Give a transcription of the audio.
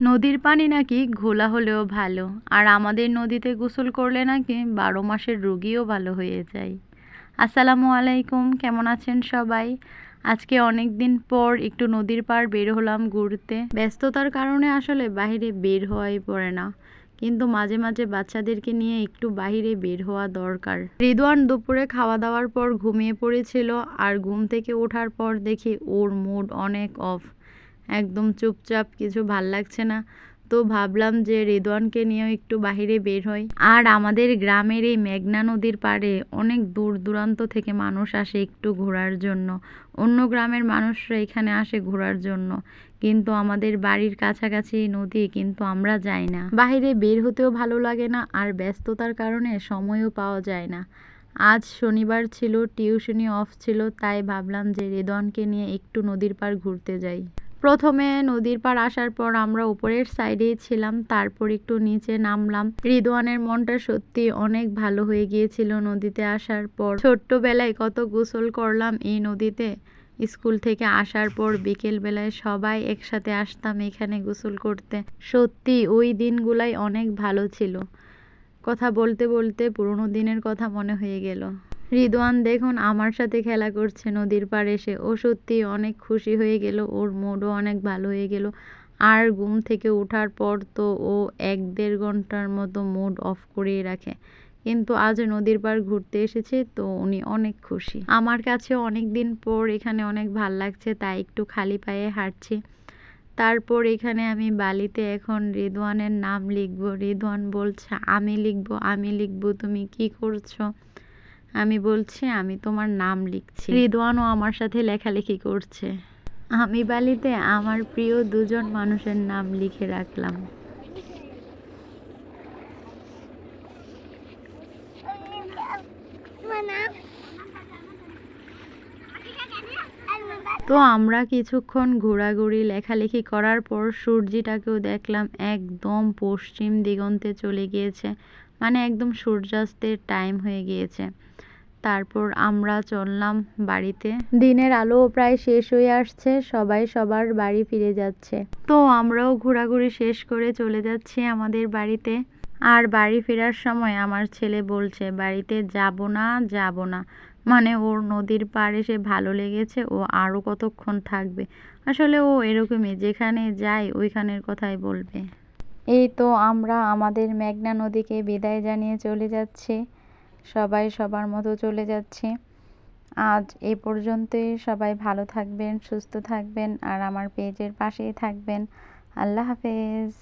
নদীর পানি নাকি ঘোলা হলেও ভালো, আর আমাদের নদীতে গোসল করলে নাকি বারো মাসের রোগীও ভালো হয়ে যায়। আসসালামু আলাইকুম, কেমন আছেন সবাই? আজকে অনেক দিন পর একটু নদীর পাড় বের হলাম ঘুরতে। ব্যস্ততার কারণে আসলে বাইরে বের হওয়াই পড়ে না, কিন্তু মাঝে মাঝে বাচ্চাদেরকে নিয়ে একটু বাইরে বের হওয়া দরকার। রিদওয়ান দুপুরে খাওয়া দাওয়ার পর ঘুমিয়ে পড়েছিল, আর ঘুম থেকে ওঠার পর দেখি ওর মুড অনেক অফ একদম চুপচাপ, কিছু ভালো লাগছে না। তো ভাবলাম যে রেদওয়ানকে নিয়েও একটু বাহিরে বের হই। আর আমাদের গ্রামের এই মেঘনা নদীর পাড়ে অনেক দূর দূরান্ত থেকে মানুষ আসে একটু ঘোরার জন্য। অন্য গ্রামের মানুষরা এখানে আসে ঘোরার জন্য। কিন্তু আমাদের বাড়ির কাছাকাছি নদী, কিন্তু আমরা যাই না। বাহিরে বের হতেও ভালো লাগে না আর ব্যস্ততার কারণে সময়ও পাওয়া যায় না। আজ শনিবার ছিল, টিউশনি অফ ছিল, তাই ভাবলাম যে রেদনকে নিয়ে একটু নদীর পাড় ঘুরতে যাই। প্রথমে নদীর পার আসার পর আমরা উপরের সাইডেই ছিলাম, তারপর একটু নিচে নামলাম। রিদওয়ানের মনটা সত্যি অনেক ভালো হয়ে গিয়েছিল নদীতে আসার পর। ছোট্টবেলায় কত গোসল করলাম এই নদীতে। স্কুল থেকে আসার পর বিকেল বেলায় সবাই একসাথে আসতাম এখানে গোসল করতে। সত্যি ওই দিনগুলাই অনেক ভালো ছিল। কথা বলতে বলতে পুরোনো দিনের কথা মনে হয়ে গেল। রিদওয়ান, দেখুন, আমার সাথে খেলা করছে নদীর পাড় এসে। ও সত্যি অনেক খুশি হয়ে গেল, ওর মুডও অনেক ভালো হয়ে গেল। আর ঘুম থেকে ওঠার পর তো ও এক দেড় ঘণ্টার মতো মুড অফ করিয়ে রাখে। কিন্তু আজ নদীর পাড় ঘুরতে এসেছে, তো উনি অনেক খুশি। আমার কাছে অনেক দিন পর এখানে অনেক ভালো লাগছে, তাই একটু খালি পায়ে হাঁটছি। তারপর এখানে আমি বালিতে এখন রিদওয়ানের নাম লিখব। রিদওয়ান বলছে, আমি লিখব আমি লিখব, তুমি কি করছ? আমি বলছি আমি তোমার নাম লিখছি। রিদওয়ানও আমার সাথে লেখালেখি করছে। আমি বালিতে আমার প্রিয় দুজন মানুষের নাম লিখে রাখলাম। তো আমরা কিছুক্ষণ ঘোরাঘুরি লেখালেখি করার পর সূর্যিটাকেও দেখলাম একদম পশ্চিম দিগন্তে চলে গিয়েছে। মানে একদম সূর্যাস্তের টাইম হয়ে গিয়েছে। তারপর আমরা চললাম বাড়িতে। দিনের আলো প্রায় শেষ হয়ে আসছে, সবাই সবার বাড়ি ফিরে যাচ্ছে। তো আমরাও ঘোরাঘুরি শেষ করে চলে যাচ্ছি আমাদের বাড়িতে। আর বাড়ি ফেরার সময় আমার ছেলে বলছে, বাড়িতে যাব না যাব না। মানে ওর নদীর পাড়ে সে ভালো লেগেছে, ও আরও কতক্ষণ থাকবে। আসলে ও এরকমই, যেখানে যায় ওইখানের কথাই বলবে। এই তো আমরা আমাদের মেঘনা নদীকে বিদায় জানিয়ে চলে যাচ্ছি। সবাই সবার মতো চলে যাচ্ছে। আজ এ পর্যন্তই। সবাই ভালো থাকবেন, সুস্থ থাকবেন, আর আমার পেজের পাশেই থাকবেন। আল্লাহ হাফেজ।